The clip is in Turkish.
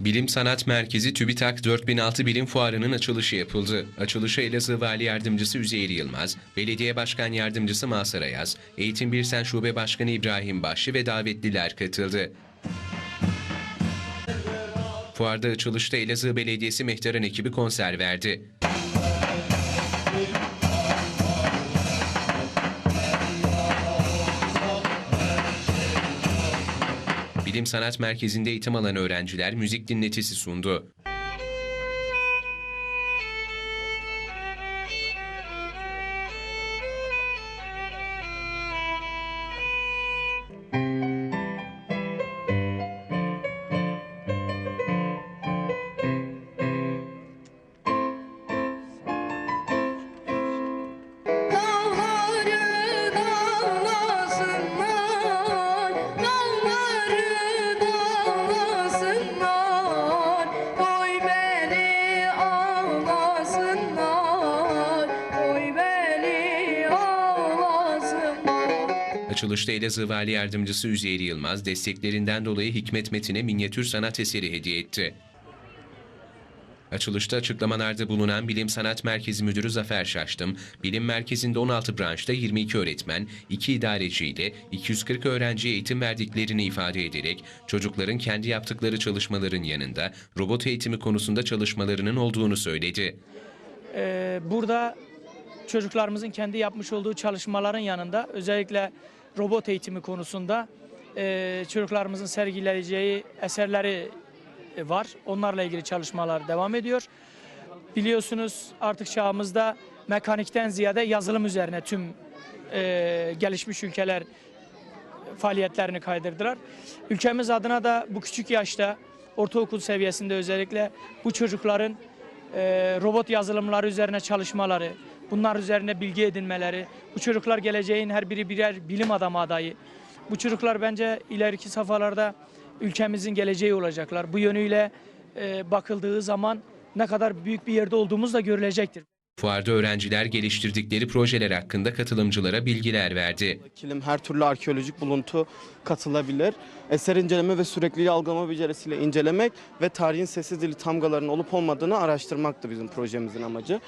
Bilim Sanat Merkezi TÜBİTAK 4006 Bilim Fuarı'nın açılışı yapıldı. Açılışa Elazığ Vali Yardımcısı Üzeyir Yılmaz, Belediye Başkan Yardımcısı Mazhar Ayaz, Eğitim Birsen Şube Başkanı İbrahim Başçı ve davetliler katıldı. Fuarda açılışta Elazığ Belediyesi Mehter'in ekibi konser verdi. Bilim Sanat Merkezi'nde eğitim alan öğrenciler müzik dinletisi sundu. Açılışta Elazığ Vali Yardımcısı Üzeyir Yılmaz desteklerinden dolayı Hikmet Metin'e minyatür sanat eseri hediye etti. Açılışta açıklamalarda bulunan Bilim Sanat Merkezi Müdürü Zafer Şaştım, bilim merkezinde 16 branşta 22 öğretmen, 2 idareci ile 240 öğrenciye eğitim verdiklerini ifade ederek çocukların kendi yaptıkları çalışmaların yanında robot eğitimi konusunda çalışmalarının olduğunu söyledi. Ee, burada çocuklarımızın kendi yapmış olduğu çalışmaların yanında özellikle robot eğitimi konusunda e, çocuklarımızın sergileyeceği eserleri e, var. Onlarla ilgili çalışmalar devam ediyor. Biliyorsunuz artık çağımızda mekanikten ziyade yazılım üzerine tüm e, gelişmiş ülkeler faaliyetlerini kaydırdılar. Ülkemiz adına da bu küçük yaşta ortaokul seviyesinde özellikle bu çocukların e, robot yazılımları üzerine çalışmaları, bunlar üzerine bilgi edinmeleri, bu çocuklar geleceğin her biri birer bilim adamı adayı. Bu çocuklar bence ileriki safhalarda ülkemizin geleceği olacaklar. Bu yönüyle e, bakıldığı zaman ne kadar büyük bir yerde olduğumuz da görülecektir. Fuarda öğrenciler geliştirdikleri projeler hakkında katılımcılara bilgiler verdi. Kilim her türlü arkeolojik buluntu katılabilir. Eser inceleme ve sürekliliği algılama becerisiyle incelemek ve tarihin sessiz dili tamgalarının olup olmadığını araştırmaktı bizim projemizin amacı.